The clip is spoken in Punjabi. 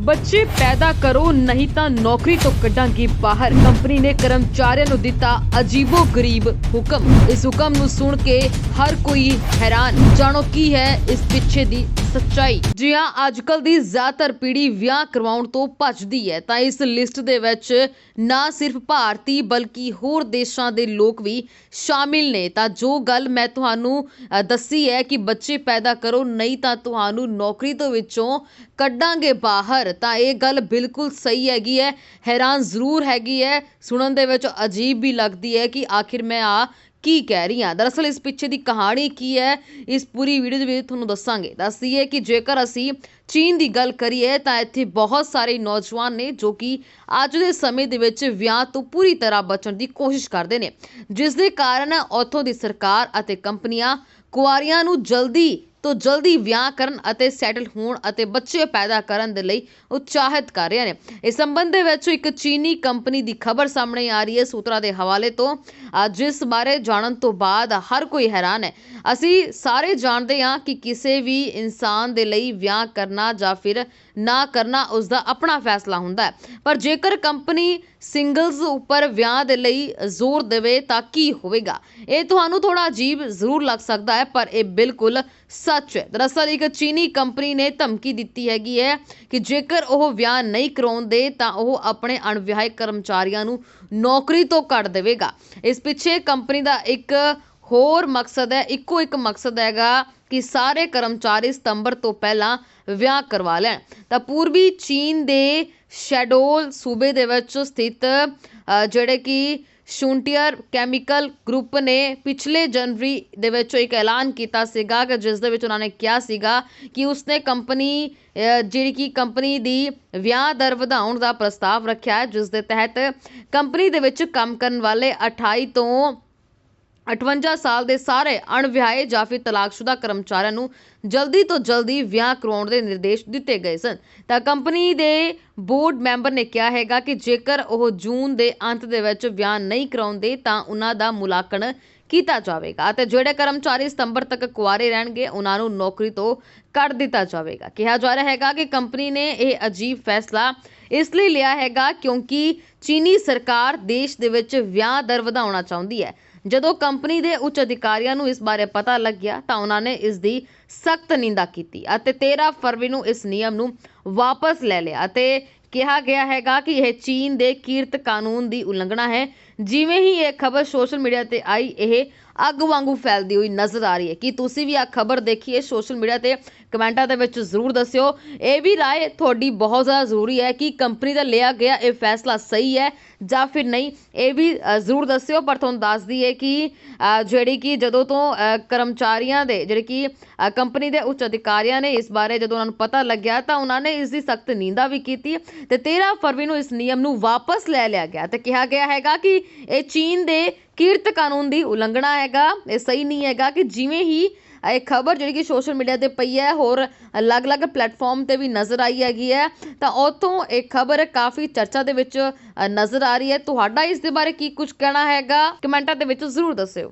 ਬੱਚੇ ਪੈਦਾ ਕਰੋ, ਨਹੀਂ ਤਾਂ ਨੌਕਰੀ ਤੋਂ ਕੱਢਾਂਗੇ ਬਾਹਰ। ਕੰਪਨੀ ਨੇ ਕਰਮਚਾਰੀਆਂ ਨੂੰ ਦਿੱਤਾ ਅਜੀਬੋ ਗਰੀਬ ਹੁਕਮ। ਇਸ ਹੁਕਮ ਨੂੰ ਸੁਣ ਕੇ ਹਰ ਕੋਈ ਹੈਰਾਨ। ਜਾਣੋ ਕੀ ਹੈ ਇਸ ਪਿੱਛੇ ਦੀ ਸੱਚਾਈ। ਜੀ ਹਾਂ ਅੱਜਕੱਲ ਦੀ ਜ਼ਿਆਦਾਤਰ ਪੀੜ੍ਹੀ ਵਿਆਹ ਕਰਵਾਉਣ ਤੋਂ ਭੱਜਦੀ ਹੈ, ਤਾਂ ਇਸ ਲਿਸਟ ਦੇ ਵਿੱਚ ਨਾ ਸਿਰਫ ਭਾਰਤੀ ਬਲਕਿ ਹੋਰ ਦੇਸ਼ਾਂ ਦੇ ਲੋਕ ਵੀ ਸ਼ਾਮਿਲ ਨੇ। ਤਾਂ ਜੋ ਗੱਲ ਮੈਂ ਤੁਹਾਨੂੰ ਦੱਸੀ ਹੈ ਕਿ ਬੱਚੇ ਪੈਦਾ ਕਰੋ, ਨਹੀਂ ਤਾਂ ਤੁਹਾਨੂੰ ਨੌਕਰੀ ਤੋਂ ਵਿੱਚੋਂ ਕੱਢਾਂਗੇ ਬਾਹਰ। ਤਾਂ ਇਹ ਗੱਲ ਬਿਲਕੁਲ ਸਹੀ ਹੈਗੀ ਹੈ, ਹੈਰਾਨ ਜ਼ਰੂਰ ਹੈਗੀ ਹੈ। ਸੁਣਨ ਦੇ ਵਿੱਚ ਅਜੀਬ ਵੀ ਲੱਗਦੀ ਹੈ ਕਿ ਆਖਿਰ ਮੈਂ ਆ ਕੀ ਕਹਿ ਰਹੀ ਹਾਂ ਦਰਅਸਲ ਇਸ ਪਿੱਛੇ ਦੀ ਕਹਾਣੀ ਕੀ ਹੈ? ਇਸ ਪੂਰੀ ਵੀਡੀਓ ਦੇ ਵਿੱਚ ਤੁਹਾਨੂੰ ਦੱਸਾਂਗੇ। ਦੱਸਦੀ ਹੈ ਕਿ ਜੇਕਰ ਅਸੀਂ ਚੀਨ ਦੀ ਗੱਲ ਕਰੀਏ, ਤਾਂ ਇੱਥੇ ਬਹੁਤ ਸਾਰੇ ਨੌਜਵਾਨ ਨੇ ਜੋ ਕਿ ਅੱਜ ਦੇ ਸਮੇਂ ਦੇ ਵਿੱਚ ਵਿਆਹ ਤੋਂ ਪੂਰੀ ਤਰ੍ਹਾਂ ਬਚਣ ਦੀ ਕੋਸ਼ਿਸ਼ ਕਰਦੇ ਨੇ। ਜਿਸ ਦੇ ਕਾਰਨ ਉੱਥੋਂ ਦੀ ਸਰਕਾਰ ਅਤੇ ਕੰਪਨੀਆਂ ਕੁਆਰੀਆਂ ਨੂੰ ਜਲਦੀ ਤੋਂ ਜਲਦੀ ਵਿਆਹ ਕਰਨ ਅਤੇ ਸੈਟਲ ਹੋਣ ਅਤੇ ਬੱਚੇ ਪੈਦਾ ਕਰਨ ਦੇ ਲਈ ਉਤਸ਼ਾਹਿਤ ਕਰ ਰਹੇ ਨੇ। ਇਸ ਸੰਬੰਧ ਦੇ ਵਿੱਚ ਇੱਕ ਚੀਨੀ ਕੰਪਨੀ ਦੀ ਖਬਰ ਸਾਹਮਣੇ ਆ ਰਹੀ ਹੈ ਸੂਤਰਾਂ ਦੇ ਹਵਾਲੇ ਤੋਂ। ਜਿਸ ਬਾਰੇ ਜਾਣਨ ਤੋਂ ਬਾਅਦ ਹਰ ਕੋਈ ਹੈਰਾਨ ਹੈ। ਅਸੀਂ ਸਾਰੇ ਜਾਣਦੇ ਹਾਂ ਕਿ ਕਿਸੇ ਵੀ ਇਨਸਾਨ ਦੇ ਲਈ ਵਿਆਹ ਕਰਨਾ ਜਾਂ ਫਿਰ ਨਾ ਕਰਨਾ ਉਸ ਦਾ ਆਪਣਾ ਫੈਸਲਾ ਹੁੰਦਾ ਹੈ। ਪਰ ਜੇਕਰ ਕੰਪਨੀ ਸਿੰਗਲਸ ਉੱਪਰ ਵਿਆਹ ਦੇ ਲਈ ਜ਼ੋਰ ਦੇਵੇ ਤਾਂ ਕੀ ਹੋਵੇਗਾ? ਇਹ ਤੁਹਾਨੂੰ ਥੋੜਾ ਅਜੀਬ ਜ਼ਰੂਰ ਲੱਗ ਸਕਦਾ ਹੈ, ਪਰ ਇਹ ਬਿਲਕੁਲ ਸੱਚ ਹੈ। ਦਰਅਸਲ ਇੱਕ ਚੀਨੀ ਕੰਪਨੀ ਨੇ ਧਮਕੀ ਦਿੱਤੀ ਹੈਗੀ ਹੈ ਕਿ ਜੇਕਰ ਉਹ ਵਿਆਹ ਨਹੀਂ ਕਰਾਉਂਦੇ ਤਾਂ ਉਹ ਆਪਣੇ ਅਣਵਿਆਹੇ ਕਰਮਚਾਰੀਆਂ ਨੂੰ ਨੌਕਰੀ ਤੋਂ ਕੱਢ ਦੇਵੇਗਾ। ਇਸ ਪਿੱਛੇ ਕੰਪਨੀ ਦਾ ਇੱਕ ਹੋਰ ਮਕਸਦ ਹੈ, ਇੱਕੋ ਇੱਕ ਮਕਸਦ ਹੈਗਾ ਕਿ ਸਾਰੇ ਕਰਮਚਾਰੀ ਸਤੰਬਰ ਤੋਂ ਪਹਿਲਾਂ ਵਿਆਹ ਕਰਵਾ ਲੈਣ। ਤਾਂ ਪੂਰਬੀ ਚੀਨ ਦੇ ਸ਼ੈਡੋਲ ਸੂਬੇ ਦੇ ਵਿੱਚ ਸਥਿਤ ਜਿਹੜੇ ਕਿ ਸ਼ੁੰਟੀਅਰ ਕੈਮੀਕਲ ਗਰੁੱਪ ਨੇ ਪਿਛਲੇ ਜਨਵਰੀ ਦੇ ਵਿੱਚ ਇੱਕ ਐਲਾਨ ਕੀਤਾ ਸੀਗਾ ਕਿ ਜਿਸ ਦੇ ਵਿੱਚ ਉਹਨਾਂ ਨੇ ਕਿਹਾ ਸੀਗਾ ਕਿ ਉਸਨੇ ਕੰਪਨੀ ਜਿਹੜੀ ਕਿ ਕੰਪਨੀ ਦੀ ਵਿਆਹ ਦਰ ਵਧਾਉਣ ਦਾ ਪ੍ਰਸਤਾਵ ਰੱਖਿਆ ਹੈ, ਜਿਸ ਦੇ ਤਹਿਤ ਕੰਪਨੀ ਦੇ ਵਿੱਚ ਕੰਮ ਕਰਨ ਵਾਲੇ 28 ਤੋਂ 58 ਸਾਲ ਦੇ ਸਾਰੇ ਅਣਵਿਆਹੇ ਜਾਂ ਫਿਰ ਤਲਾਕਸ਼ੁਦਾ ਕਰਮਚਾਰੀਆਂ ਨੂੰ ਜਲਦੀ ਤੋਂ ਜਲਦੀ ਵਿਆਹ ਕਰਾਉਣ ਦੇ ਨਿਰਦੇਸ਼ ਦਿੱਤੇ ਗਏ ਸਨ। ਤਾਂ ਕੰਪਨੀ ਦੇ ਬੋਰਡ ਮੈਂਬਰ ਨੇ ਕਿਹਾ ਹੈਗਾ ਕਿ ਜੇਕਰ ਉਹ ਜੂਨ ਦੇ ਅੰਤ ਦੇ ਵਿੱਚ ਵਿਆਹ ਨਹੀਂ ਕਰਾਉਂਦੇ ਤਾਂ ਉਹਨਾਂ ਦਾ ਮੁਲਾਂਕਣ ਕੀਤਾ ਜਾਵੇਗਾ ਅਤੇ ਜਿਹੜੇ ਕਰਮਚਾਰੀ ਸਤੰਬਰ ਤੱਕ ਕੁਆਰੇ ਰਹਿਣਗੇ, ਉਹਨਾਂ ਨੂੰ ਨੌਕਰੀ ਤੋਂ ਕੱਢ ਦਿੱਤਾ ਜਾਵੇਗਾ। ਕਿਹਾ ਜਾ ਰਿਹਾ ਹੈਗਾ ਕਿ ਕੰਪਨੀ ਨੇ ਇਹ ਅਜੀਬ ਫੈਸਲਾ ਇਸ ਲਈ ਲਿਆ ਹੈਗਾ ਕਿਉਂਕਿ ਚੀਨੀ ਸਰਕਾਰ ਦੇਸ਼ ਦੇ ਵਿੱਚ ਵਿਆਹ ਦਰ ਵਧਾਉਣਾ ਚਾਹੁੰਦੀ ਹੈ। ਜਦੋਂ ਕੰਪਨੀ ਦੇ ਉੱਚ ਅਧਿਕਾਰੀਆਂ ਨੂੰ ਇਸ ਬਾਰੇ ਪਤਾ ਲੱਗਿਆ ਤਾਂ ਉਹਨਾਂ ਨੇ ਇਸ ਦੀ ਸਖਤ ਨਿੰਦਾ ਕੀਤੀ ਅਤੇ 13 ਫਰਵਰੀ ਨੂੰ ਇਸ ਨਿਯਮ ਨੂੰ ਵਾਪਸ ਲੈ ਲਿਆ ਅਤੇ ਕਿਹਾ ਗਿਆ ਹੈਗਾ ਕਿ ਇਹ ਚੀਨ ਦੇ ਕੀਰਤ ਕਾਨੂੰਨ ਦੀ ਉਲੰਘਣਾ ਹੈ। ਜਿਵੇਂ ਹੀ ਇਹ ਖਬਰ ਸੋਸ਼ਲ ਮੀਡੀਆ ਤੇ ਆਈ, ਇਹ ਅੱਗ ਵਾਂਗੂ ਫੈਲਦੀ ਹੋਈ ਨਜ਼ਰ ਆ ਰਹੀ ਹੈ। ਕਿ ਤੁਸੀਂ ਵੀ ਆ ਖਬਰ ਦੇਖੀਏ ਸੋਸ਼ਲ ਮੀਡੀਆ ਤੇ? ਕਮੈਂਟਾਂ ਦੇ ਵਿੱਚ ਜ਼ਰੂਰ ਦੱਸਿਓ। ਇਹ ਵੀ ਰਾਏ ਤੁਹਾਡੀ ਬਹੁਤ ਜ਼ਿਆਦਾ ਜ਼ਰੂਰੀ ਹੈ ਕਿ ਕੰਪਨੀ ਦਾ ਲਿਆ ਗਿਆ ਇਹ ਫੈਸਲਾ ਸਹੀ ਹੈ ਜਾਂ ਫਿਰ ਨਹੀਂ। ਇਹ ਵੀ ਜ਼ਰੂਰ ਦੱਸਿਓ, ਪਰ ਤੁਹਾਨੂੰ ਦੱਸ ਦਈਏ ਕਿ ਜਿਹੜੀ ਕਿ ਜਦੋਂ ਤੋਂ ਕਰਮਚਾਰੀਆਂ ਦੇ, ਜਿਹੜੇ ਕਿ ਕੰਪਨੀ ਦੇ ਉੱਚ ਅਧਿਕਾਰੀਆਂ ਨੇ ਇਸ ਬਾਰੇ ਜਦੋਂ ਉਹਨਾਂ ਨੂੰ ਪਤਾ ਲੱਗਿਆ ਤਾਂ ਉਹਨਾਂ ਨੇ ਇਸ ਦੀ ਸਖਤ ਨਿੰਦਾ ਵੀ ਕੀਤੀ ਤੇ 13 ਫਰਵਰੀ ਨੂੰ ਇਸ ਨਿਯਮ ਨੂੰ ਵਾਪਸ ਲੈ ਲਿਆ ਗਿਆ ਤੇ ਕਿਹਾ ਗਿਆ ਹੈਗਾ ਕਿ ਇਹ ਚੀਨ ਦੇ ਕੀਰਤ ਕਾਨੂੰਨ ਦੀ ਉਲੰਘਣਾ ਹੈਗਾ, ਇਹ ਸਹੀ ਨਹੀਂ ਹੈਗਾ ਕਿ ਜਿਵੇਂ ਹੀ ਇਹ ਖਬਰ ਜਿਹੜੀ ਕਿ ਸੋਸ਼ਲ ਮੀਡੀਆ ਤੇ ਪਈ ਹੈ ਹੋਰ ਅਲੱਗ-ਅਲੱਗ ਪਲੇਟਫਾਰਮ ਤੇ ਵੀ ਨਜ਼ਰ ਆਈ ਹੈਗੀ ਹੈ, ਤਾਂ ਉੱਥੋਂ ਇਹ ਖਬਰ ਕਾਫੀ ਚਰਚਾ ਦੇ ਵਿੱਚ ਨਜ਼ਰ ਆ ਰਹੀ ਹੈ। ਤੁਹਾਡਾ ਇਸ ਦੇ ਬਾਰੇ ਕੀ ਕੁਝ ਕਹਿਣਾ ਹੈਗਾ? ਕਮੈਂਟਾਂ ਦੇ ਵਿੱਚ ਜ਼ਰੂਰ ਦੱਸਿਓ।